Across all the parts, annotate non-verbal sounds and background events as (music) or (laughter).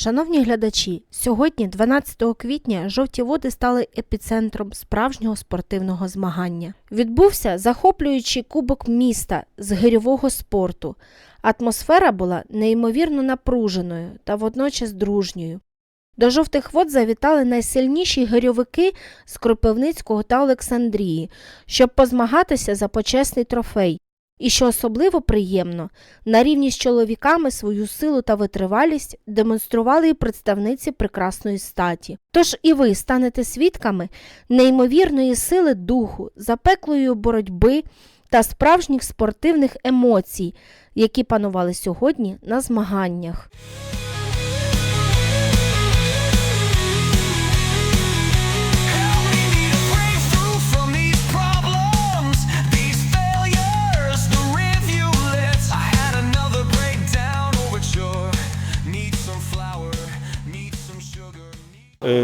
Шановні глядачі, сьогодні, 12 квітня, жовті води стали епіцентром справжнього спортивного змагання. Відбувся захоплюючий кубок міста з гирьового спорту. Атмосфера була неймовірно напруженою та водночас дружньою. До жовтих вод завітали найсильніші гирьовики з Кропивницького та Олександрії, щоб позмагатися за почесний трофей. І що особливо приємно, на рівні з чоловіками свою силу та витривалість демонстрували і представниці прекрасної статі. Тож і ви станете свідками неймовірної сили духу, запеклої боротьби та справжніх спортивних емоцій, які панували сьогодні на змаганнях.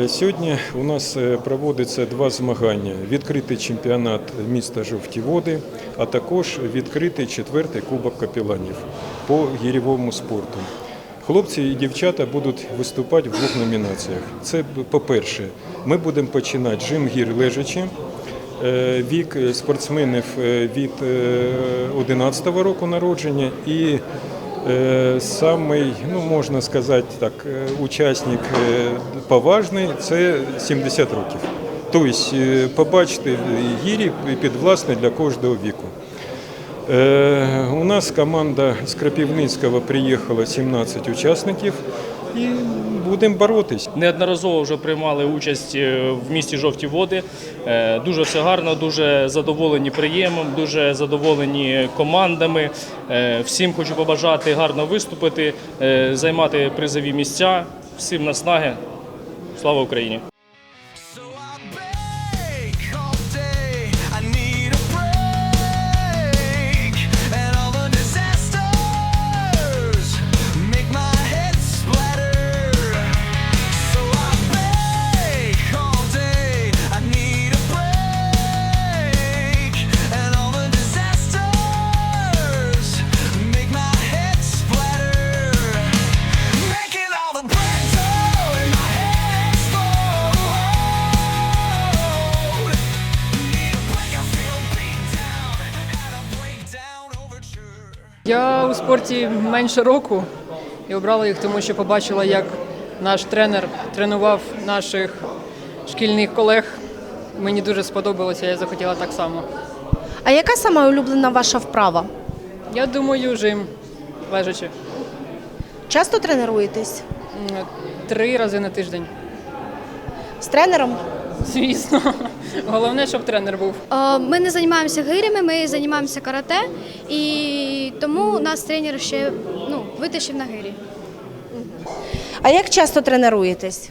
Сьогодні у нас е, проводиться два змагання: відкритий чемпіонат міста Жовті Води, а також відкритий четвертий кубок капіланів по гірєвому спорту. Хлопці і дівчата будуть виступати в двох номінаціях. Це, по-перше, ми будемо починати жим гір лежачи. Е, Вік спортсменів е, від 11 року народження і Е, Самий, ну можна сказати так, е, учасник е, поважний це 70 років. Тобто е, побачити гірі підвласне для кожного віку. Е, У нас команда з Крапівницького приїхала 17 учасників і будемо боротись. Неодноразово вже приймали участь е, в місті Жовті Води. Е, Дуже все гарно, дуже задоволені приємом, дуже задоволені командами. Е, Всім хочу побажати гарно виступити, займати призові місця. Всім наснаги. Слава Україні! Я у спорті менше року і обрала їх, тому що побачила, як наш тренер тренував наших шкільних колег. Мені дуже сподобалося, я захотіла так само. А яка сама улюблена ваша вправа? Я думаю, жим лежачи Часто тренуєтесь? Три рази на тиждень. З тренером? Звісно. (laughs) Головне, щоб тренер був. Е, Ми не займаємося гирями, ми займаємося карате, і тому нас тренер ще ну, витащив на гирі. А як часто тренуєтесь?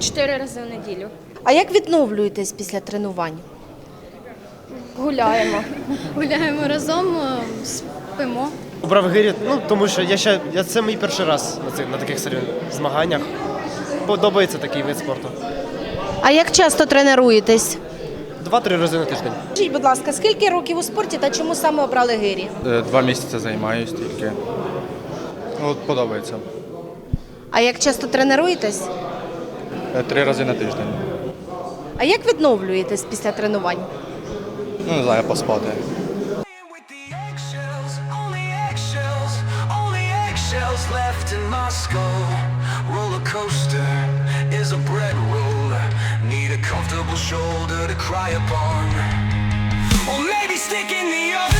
Чотири рази в неділю. А як відновлюєтесь після тренувань? Гуляємо. (laughs) Гуляємо разом, е, спимо. Обрав гирі, ну тому що я ще я це мій перший раз на цих на таких змаганнях. Подобається такий вид спорту. А як часто тренуєтесь? Два-три рази на тиждень. Скажіть, будь ласка, скільки років у спорті та чому саме обрали гирі? Е, Два місяці займаюсь тільки. Ну, От подобається. А як часто тренуєтесь? Е, Три рази на тиждень. А як відновлюєтесь після тренувань? Ну, не знаю, поспати. Left in skull. Roller coaster is a bread roller. Need a comfortable shoulder to cry upon. Or maybe stick in the oven.